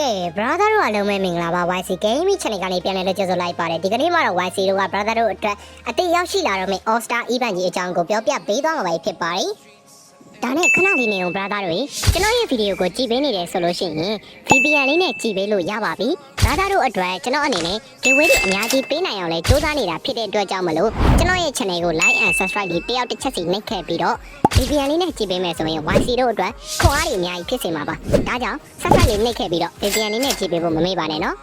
ကဲ brother တို့အားလုံးပဲမင်္ဂလာပါ YC Gaming Channel ကနေပြန်လည်လက်ကျဆိုလိုက်ပါတယ်ဒီကနေ့မှာတော့ YC တို့က brother တို့အတွက်အတိတ်ရောက်ရှိလာတော့မယ့် All Star Event ကြီးအကြောင်းကိုပြောပြပေးသွားမှာဖြစ်ပါတယ် ဒါနဲ့ခဏလေးနေအောင် brother တို့ကျွန်တော်ရဲ့ဗီဒီယိုကိုကြည့်ပေးနေတယ်ဆိုလို့ရှိရင် VPN လေးနဲ့ကြည့်ပေးလို့ရပါပြီ brother တို့အတွက်ကျွန်တော်အနေနဲ့ဒီဝေးတွေအများကြီးပေးနိုင်အောင်လဲစူးစမ်းနေတာဖြစ်တဲ့အတွက်ကြောင့်မလို့ကျွန်တော်ရဲ့ channel ကို like and subscribe လေးတယောက်တစ်ချက်စီနှိပ်ခဲ့ပြီးတော့ VPN လေးနဲ့ကြည့်ပေးမယ်ဆိုရင် YC တို့အတွက်ခွန်အားတွေအများကြီးဖြစ်စေမှာပါဒါကြောင့် subscribe လေးနှိပ်ခဲ့ပြီးတော့ VPN လေးနဲ့ကြည့်ပေးဖို့မမေ့ပါနဲ့နော်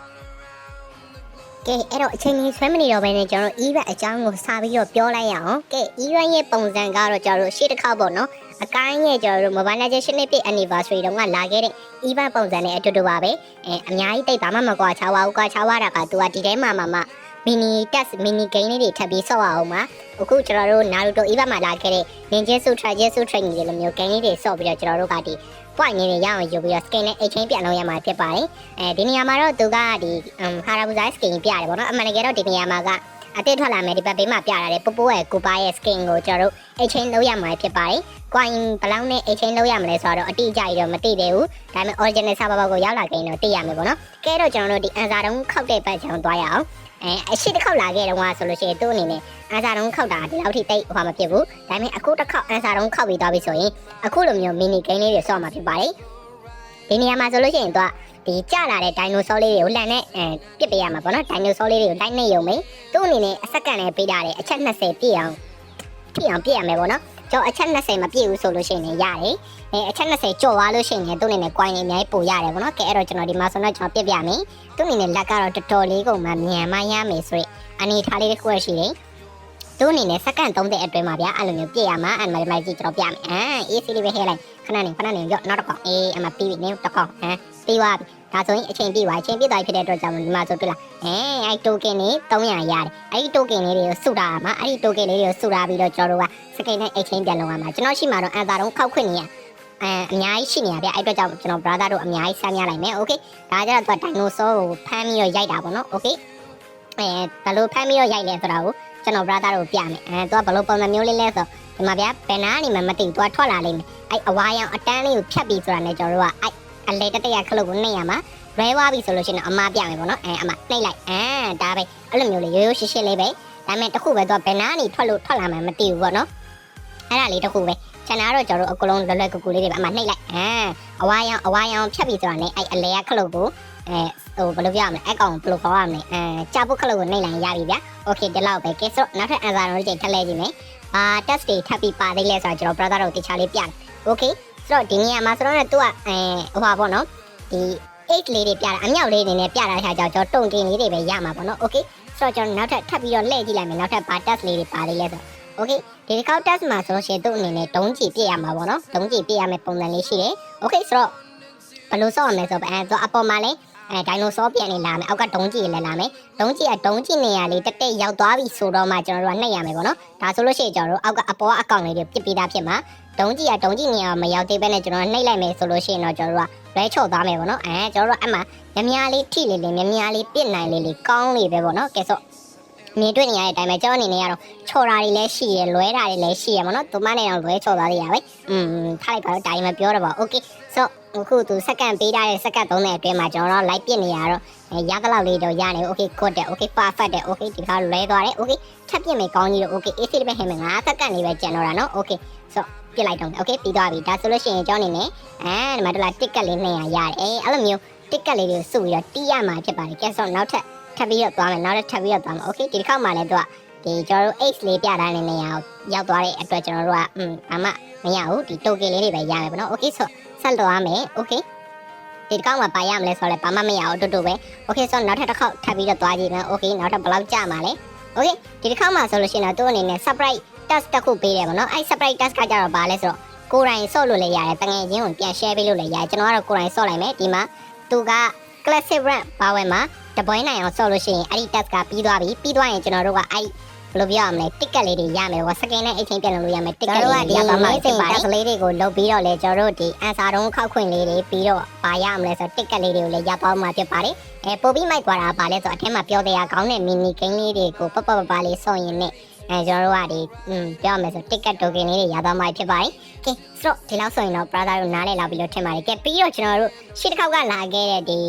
ကဲအဲ့တော့အချိန်ကြီးဆွဲမနေတော့ဘဲနဲ့ကျွန်တော် event အကြောင်းကိုစာပြီးတော့ပြောလိုက်ရအောင်ကဲ event ရဲ့ပုံစံကတော့ကျွန်တော်တို့ရှေ့တစ်ခေါက်ပေါ့နော် အကိုင်းရဲ့ကျွန်တော်တို့ Mobile Legends ရှစ်နှစ်ပြည့် anniversary တုန်းကလာခဲ့တဲ့ event ပုံစံနဲ့အတူတူပါပဲအဲအများကြီးတိတ်ဘာမှမကွာချာပါဘူးကွာချာပါတာကသူကဒီထဲမှာမှမှ mini test mini game လေးတွေထပ်ပြီးဆော့အောင်ပါအခုကျွန်တော်တို့ Naruto event မှာလာခဲ့တဲ့ Ninjutsu Taijutsu training တွေလိုမျိုး game လေးတွေဆော့ပြီးတော့ကျွန်တော်တို့ကဒီ point နေနေရအောင်ယူပြီးတော့ skin နဲ့ exchange ပြန်လုပ်ရမှာဖြစ်ပါတယ်အဲဒီနေရာမှာတော့သူကဒီဟာရာဘူဇိုင်း skin ပြရတယ်ပေါ့နော်အမှန်တကယ်တော့ဒီနေရာမှာက အတစ်ထွက်လာမယ်ဒီဘက်ဘေးမှာပြရတယ်ပို့ပိုးရဲ့ကိုပါရဲ့ skin ကိုကျွန်တော်တို့ exchange လုပ်ရမှာဖြစ်ပါတယ်။ coin ဘယ်လောက်နဲ့ exchange လုပ်ရမလဲဆိုတော့အတိအကျကြီးတော့မသိသေးဘူး။ဒါပေမဲ့ original server ဘောကိုရောက်လာခင်တော့သိရမယ်ပေါ့နော်။ကဲတော့ကျွန်တော်တို့ဒီ answer တုံးခောက်တဲ့ဘက်ကြောင်သွားရအောင်။အဲအရှိတစ်ခေါက်လာခဲ့တော့ဆိုလို့ရှိရင်သူ့အနေနဲ့ answer တုံးခောက်တာဒီလောက်ထိတိတ်ဟိုမှာမဖြစ်ဘူး။ဒါပေမဲ့အခုတစ်ခေါက် answer တုံးခောက်ပြီးသွားပြီဆိုရင်အခုလိုမျိုး mini game လေးတွေဆော့မှာဖြစ်ပါတယ်။ဒီနေရာမှာဆိုလို့ရှိရင်သူက ဒီကြလာတဲ့ဒိုင်နိုဆောလေးတွေကိုလန်နဲ့အဲပစ်ပေးရမှာပေါ့နော်ဒိုင်နိုဆောလေးတွေကိုလိုက်နေရုံပဲသူ့အနေနဲ့အစက္ကန့်နဲ့ပေးတာတဲ့အချက်20ပြည့်အောင်ပြည့်အောင်ပြည့်ရမယ်ပေါ့နော်ကျော်အချက်20မပြည့်ဘူးဆိုလို့ရှိရင်ရတယ်အဲအချက်20ကျော်သွားလို့ရှိရင်သူ့အနေနဲ့ coin တွေအများကြီးပို့ရတယ်ပေါ့နော်ကဲအဲ့တော့ကျွန်တော်ဒီမှာဆိုတော့ကျွန်တော်ပြစ်ပြမယ်သူ့အနေနဲ့လက်ကတော့တော်တော်လေးကုန်မှမြန်မှရမယ်ဆိုရအနေထားလေးတစ်ခုရှိတယ်သူ့အနေနဲ့စက္ကန့်30အတွင်းမှာဗျာအဲ့လိုမျိုးပြည့်ရမှာအဲ့မှာဒီမှာကြည့်ကျွန်တော်ပြမယ်အာ AC လေးပဲဟဲလိုက်ခဏနေခဏနေရော့နောက်တစ်ခေါက်အေးအမပြီးပြီနေတစ်ခေါက်ဟမ် ပြီးသွားပြီဒါဆိုရင်အချိန်ပြည့်သွားအချိန်ပြည့်သွားဖြစ်တဲ့အတွက်ကြောင့်ဒီမှာဆိုတွေ့လားအဲအဲ့ token တွေ300ရတယ်အဲ့ဒီ token လေးတွေကိုစုတာမှာအဲ့ဒီ token လေးတွေကိုစုတာပြီးတော့ကျွန်တော်တို့ကစကိတ်နဲ့ exchange ပြန်လုပ်ရမှာကျွန်တော်ရှိမှာတော့အန်သာတော့ခောက်ခွင့်နေရအဲအများကြီးရှိနေရဗျအဲ့အတွက်ကြောင့်ကျွန်တော် brother တို့အများကြီးဆမ်းရလိုက်မယ် okay ဒါကြတော့သူက dinosaur ကိုဖမ်းပြီးတော့ရိုက်တာပေါ့နော် okay အဲဘယ်လိုဖမ်းပြီးတော့ရိုက်လဲဆိုတာကိုကျွန်တော် brother တို့ပြမယ်အဲသူကဘယ်လိုပုံစံမျိုးလေးလဲဆိုဒီမှာဗျဘယ်နာနေမှမသိဘူးသူကထွက်လာလိမ့်မယ်အဲ့အဝါရောင်အတန်းလေးကိုဖြတ်ပြီးဆိုတာနဲ့ကျွန်တော်တို့ကအဲ့ အလေတတရခလုတ်ကိုနှိပ်ရမှာရဲဝါပြီဆိုလို့ရှိရင်အမပြမယ်ပေါ့နော်အဲအမနှိပ်လိုက်အဲဒါပဲအဲ့လိုမျိုးလေးရိုးရိုးရှင်းရှင်းလေးပဲဒါပေမဲ့တခုပဲသူကဘယ်နာနေထွက်လို့ထွက်လာမှမသိဘူးပေါ့နော်အဲ့ဒါလေးတခုပဲကျန်တာတော့ကျွန်တော်တို့အကလုံးလွယ်လွယ်ကူကူလေးတွေပဲအမနှိပ်လိုက်အဲအဝါရောင်အဝါရောင်ဖြတ်ပြီးဆိုတာနဲ့အဲ့အလေကခလုတ်ကိုအဲဟိုဘယ်လိုပြောရမလဲအကောင်ဘယ်လိုခေါ်ရမလဲအဲကြာပုတ်ခလုတ်ကိုနှိပ်လိုက်ရပြီဗျာโอเคဒီလောက်ပဲကဲဆိုတော့နောက်ထပ် answer တော့ချိန်ထပ်လဲကြည့်မယ်အာ test တွေထပ်ပြီးပါသေးလဲဆိုတော့ကျွန်တော် brother တို့တခြားလေးပြတယ်โอเค ဆိုတော့ဒီနေရာမှာဆိုတော့ね तू อ่ะအဲဟိုပါပေါ့နော်ဒီ 8လေးတွေပြတာအမြောက်လေးတွေနဲ့ပြတာတဲ့ခါကျတော့တုံတင်လေးတွေပဲရမှာပေါ့နော် okay ဆိုတော့ကျွန်တော်နောက်ထပ်ထပ်ပြီးတော့လှည့်ကြည့်လိုက်မယ်နောက်ထပ်ဘာ test လေးတွေပါသေးလဲဆိုတော့ okay ဒီကောက် test မှာဆိုလို့ရှိရင်သူ့အနေနဲ့ဒုံးကြည့်ပြရမှာပေါ့နော်ဒုံးကြည့်ပြရမယ့်ပုံစံလေးရှိတယ် okay ဆိုတော့ ဘယ်လိုဆော့ရမလဲဆိုတော့အဲဆိုအပေါ်မှာလဲအဲဒိုင်နိုဆောပြန်နေလာမယ်အောက်ကဒုံးကြည့်လည်းလာမယ်ဒုံးကြည့်ကဒုံးကြည့်နေရလေးတက်တက်ရောက်သွားပြီဆိုတော့မှကျွန်တော်တို့ကနှိပ်ရမယ်ပေါ့နော်ဒါဆိုလို့ရှိရင်ကျွန်တော်တို့အောက်ကအပေါ်အကောင်လေးတွေပြစ်ပြီးသားဖြစ်မှာဒုံးကြည့်ကဒုံးကြည့်နေရမရောက်သေးပဲနဲ့ကျွန်တော်နှိပ်လိုက်မယ်ဆိုလို့ရှိရင်တော့ကျွန်တော်တို့ကလွဲချော့သွားမယ်ပေါ့နော်အဲကျွန်တော်တို့အမှမြများလေးထိလေးလေးမြများလေးပြစ်နိုင်လေးလေးကောင်းလေးပဲပေါ့နော်ကဲဆိုမြင်တွေ့နေရတဲ့အတိုင်းပဲကျွန်တော်အနေနဲ့ကတော့ချော်တာတွေလည်းရှိရလွဲတာတွေလည်းရှိရပေါ့နော်သူမနဲ့တော့လွဲချော်သွားသေးရပဲอืมထားလိုက်ပါတော့ဒါကြီးမပြောတော့ပါโอเคဆို အခုသူစက္ကန့်ပေးထားတဲ့စက္ကန့်သုံးတဲ့အတွင်းမှာကျွန်တော်တို့ live ပစ်နေရတော့ရသလောက်လေးတော့ရနေ okay good တယ် okay perfect တယ် okay ဒီခါလဲသွားတယ် okay ထပ်ပစ်မယ်ကောင်းကြီးတော့ okay AC တစ်ပဲဟဲ့မယ်ငါစက္ကန့်လေးပဲကျန်တော့တာနော် okay so ပြစ်လိုက်တော့ okay ပြီးသွားပြီဒါဆိုလို့ရှိရင်ကျွန်တော်အနေနဲ့အဲဒီမှာဒေါ်လာတစ်ကတ်လေး200ရတယ်အဲအဲ့လိုမျိုးတစ်ကတ်လေးတွေကိုစုပြီးတော့တီးရမှာဖြစ်ပါတယ်ကဲဆိုနောက်ထပ်ထပ်ပြီးတော့သွားမယ်နောက်ထပ်ထပ်ပြီးတော့သွားမယ် okay ဒီတစ်ခေါက်မှလည်းသူက ဒီကျွန်တော်တို့ X လေးပြတိုင်းနေနေရာကိုရောက်သွားတဲ့အတွက်ကျွန်တော်တို့ကအင်းအမမရဘူးဒီ token လေးတွေပဲရမယ်ပေါ့နော် okay ဆိုဆက်တော့ရမယ် okay ဒီတစ်ခေါက်မှာပါရမလဲဆိုတော့လည်းဘာမှမရဘူးတူတူပဲ okay ဆိုနောက်ထပ်တစ်ခေါက်ထပ်ပြီးတော့သွားကြည့်မယ် okay နောက်ထပ်ဘယ်လောက်ကြာမှာလဲ okay ဒီတစ်ခေါက်မှာဆိုလို့ရှိရင်တော့သူ့အနေနဲ့ surprise task တစ်ခုပေးတယ်ပေါ့နော်အဲ့ surprise task ကကြတော့ဘာလဲဆိုတော့ကိုယ်တိုင်ဆော့လို့လည်းရတယ်တငယ်ချင်းကိုပြန် share ပေးလို့လည်းရတယ်ကျွန်တော်ကတော့ကိုယ်တိုင်ဆော့လိုက်မယ်ဒီမှာသူက classic brand ဘာဝဲမှာတပွိုင်းနိုင်အောင်ဆော့လို့ရှိရင်အဲ့ဒီ task ကပြီးသွားပြီပြီးသွားရင်ကျွန်တော်တို့ကအဲ့ဒီ ဘယ်လိုပြောရမလဲတစ်ကက်လေးတွေရမယ်ပေါ့စကင်နဲ့အိတ်ချင်းပြန်လုပ်လို့ရမယ်တစ်ကက်လေးတွေရပါမှာဖြစ်ပါတယ်တက်လေးတွေကိုလုပ်ပြီးတော့လေကျွန်တော်တို့ဒီအန်စာတုံးခောက်ခွင့်လေးတွေပြီးတော့ပါရမလဲဆိုတော့တစ်ကက်လေးတွေကိုလည်းရပေါင်းမှာဖြစ်ပါတယ်အဲပို့ပြီးမိုက်ကွာတာပါလဲဆိုတော့အထက်မှာပြောတဲ့အကောင်းတဲ့ mini game လေးတွေကိုပပပပလေးဆော့ရင်နဲ့ အဲကျွန်တော်တို့ကဒီอืมပြောရမယ်ဆို ticket token လေးတွေရသွားမှာဖြစ်ပါတယ်ကဲဆိုတော့ဒီလောက်ဆိုရင်တော့ brother တို့နားလည်လာပြီလို့ထင်ပါတယ်ကဲပြီးတော့ကျွန်တော်တို့ရှစ်တစ်ခေါက်ကလာခဲ့တဲ့ဒီ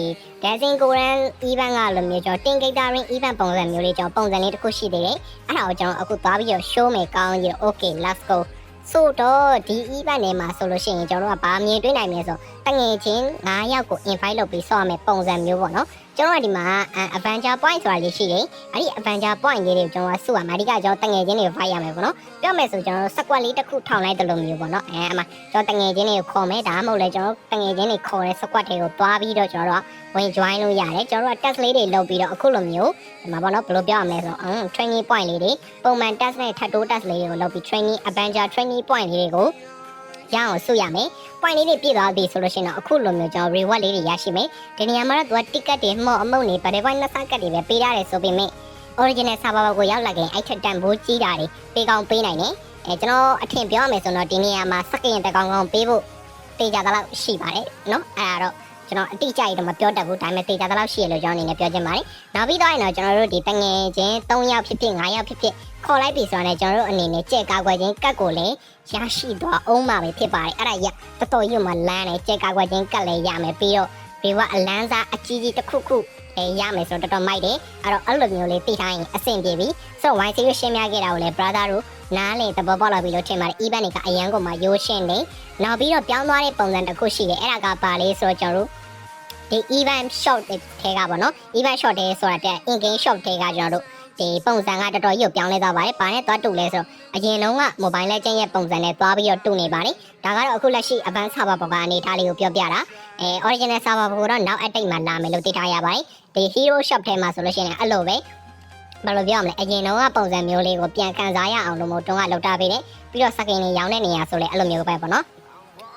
dancing korean event ကလိုမျိုးကျွန်တော် tin gathering event ပုံစံမျိုးလေးကျွန်တော်ပုံစံလေးတစ်ခုရှိသေးတယ်အဲ့ဒါကိုကျွန်တော်အခုသွားပြီးတော့ show မယ်ကောင်းကြီး okay let's go ဆိုတော့ဒီ event ထဲမှာဆိုလို့ရှိရင်ကျွန်တော်တို့ကဘာမြင်တွေ့နိုင်မလဲဆိုတငယ်ချင်း9ယောက်ကို invite လုပ်ပြီးဆော့ရမယ်ပုံစံမျိုးပေါ့နော်ကျွန်တော်ကဒီမှာ Avenger point ဆိုတာလေးရှိတယ်အဲ့ဒီ Avenger point လေးတွေကိုကျွန်တော်ကစုရမှာအဓိကကျွန်တော်တငယ်ချင်းတွေကို fight ရမယ်ပေါ့နော်ပြောမယ်ဆိုကျွန်တော်တို့ squad လေးတစ်ခုထောင်လိုက်တယ်လို့မျိုးပေါ့နော်အဲအမှကျွန်တော်တငယ်ချင်းတွေကိုခေါ်မယ်ဒါမှမဟုတ်လဲကျွန်တော်တငယ်ချင်းတွေခေါ်တဲ့ squad တွေကိုတွားပြီးတော့ကျွန်တော်တို့ကဝင် join လို့ရတယ်ကျွန်တော်တို့က test လေးတွေလုပ်ပြီးတော့အခုလိုမျိုးဒီမှာပေါ့နော်ဘယ်လိုပြောရမလဲဆိုတော့ training point လေးတွေပုံမှန် test နဲ့ထပ်တိုး test လေးတွေကိုလုပ်ပြီး training Avenger training point လေးတွေကို ရအောင်စုရမယ် point လေးတွေပြည့်သွားပြီဆိုလို့ရှိရင်တော့အခုလိုမျိုးကျွန်တော် reward လေးတွေရရှိမယ်ဒီနေရာမှာတော့သူက ticket တွေမှော့အမုတ်နေ battle point နှစ်ဆက်ကတ်တွေပဲပေးရတယ်ဆိုပေမဲ့ original server ကိုရောက်လာခင်အဲ့ထက်တန်ဖိုးကြီးတာတွေပေးကောင်းပေးနိုင်တယ်အဲကျွန်တော်အထင်ပြောရမယ်ဆိုတော့ဒီနေရာမှာစက်ကရင်တကောင်ကောင်ပေးဖို့တေးကြတဲ့လောက်ရှိပါတယ်เนาะအဲ့ဒါတော့ ကျွန်တော်အတိအကျကြီးတော့မပြောတတ်ဘူးဒါပေမဲ့တေးကြတဲ့လောက်ရှိရလို့ကျွန်တော်အနေနဲ့ပြောချင်ပါတယ်နောက်ပြီးတော့ရင်တော့ကျွန်တော်တို့ဒီတငယ်ချင်း3ယောက်ဖြစ်ဖြစ်5ယောက်ဖြစ်ဖြစ်ခေါ်လိုက်ပြီဆိုတော့လည်းကျွန်တော်တို့အနေနဲ့ကြက်ကာကွယ်ခြင်းကတ်ကိုလည်းရရှိသွားအောင်မှာပဲဖြစ်ပါတယ်အဲ့ဒါရတော်တော်ကြီးမှလမ်းတယ်ကြက်ကာကွယ်ခြင်းကတ်လည်းရမယ်ပြီးတော့ဘေဝအလန်းစားအကြီးကြီးတစ်ခုခုအဲရမယ်ဆိုတော့တော်တော်မိုက်တယ်အဲ့တော့အဲ့လိုမျိုးလေးသိထားရင်အဆင်ပြေပြီဆိုတော့ wine series ရှင်းပြခဲ့တာကိုလည်း brother တို့နားလေသဘောပေါက်လာပြီလို့ထင်ပါတယ် event တွေကအရန်ကိုမှရိုးရှင်းတယ်နောက်ပြီးတော့ပြောင်းသွားတဲ့ပုံစံတစ်ခုရှိတယ်အဲ့ဒါကပါလေဆိုတော့ကျွန်တော်တို့ ဒီ event shot တွေထဲကပေါ့နော် event shot တွေဆိုတာတဲ့ in game shot တွေကကျွန်တော်တို့ဒီပုံစံကတော်တော်ကြီးကိုပြောင်းလဲသွားပါတယ်။ဘာနဲ့သွားတူလဲဆိုတော့အရင်တုန်းက mobile legend ရဲ့ပုံစံနဲ့သွားပြီးတော့တူနေပါတယ်။ဒါကတော့အခုလက်ရှိ advanced server ပေါ်ကအနေထားလေးကိုပြောပြတာ။အဲ original server ပေါ်ကတော့နောက်အတိတ်မှာလာမယ်လို့သိထားရပါတယ်။ဒီ hero shop ထဲမှာဆိုလို့ရှိရင်အဲ့လိုပဲဘယ်လိုပြောရမလဲအရင်တုန်းကပုံစံမျိုးလေးကိုပြန်ခံစားရအောင်လို့မို့တုန်းကလောက်တာပေးတယ်။ပြီးတော့ second လေးရောင်းတဲ့နေရာဆိုလဲအဲ့လိုမျိုးပဲပေါ့နော်။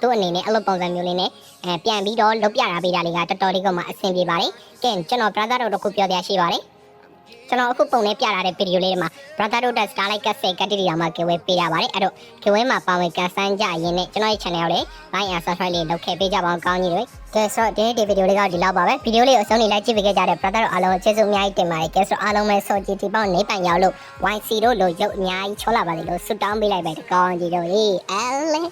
သူ့အနေနဲ့အဲ့လိုပုံစံမျိုးလေးနဲ့အဲပြန်ပြီးတော့လုတ်ပြတာပေးတာလေးကတော်တော်လေးကမှအဆင်ပြေပါတယ်။ကဲကျွန်တော် brother တို့တစ်ခုပြောပြရှိပါတယ်။ကျွန်တော်အခုပုံနဲ့ပြထားတဲ့ဗီဒီယိုလေးတွေမှာ brother တို့တက် starlight ကစိတ်ကတိတီတောင်မှ giveaway ပေးရပါတယ်။အဲ့တော့ giveaway မှာပါဝင်ကန်ဆန်းကြရင်နဲ့ကျွန်တော်ရဲ့ channel ကိုလည်း like and subscribe လေးလုပ်ခဲ့ပေးကြပါအောင်ကောင်းကြီးတွေ။ကဲဆိုတော့ဒီနေ့ဒီဗီဒီယိုလေးကဒီလောက်ပါပဲ။ဗီဒီယိုလေးကိုအဆုံးထိလိုက်ကြည့်ပေးခဲ့ကြတဲ့ brother တို့အားလုံးကျေးဇူးအများကြီးတင်ပါတယ်။ကဲဆိုအားလုံးပဲစောကြည့်ဒီပေါက်နေပန်ရောက်လို့ YC တို့လိုရုပ်အများကြီးချောလာပါလိမ့်လို့ဆုတောင်းပေးလိုက်ပဲကောင်းကြီးတို့။အေးအဲလေ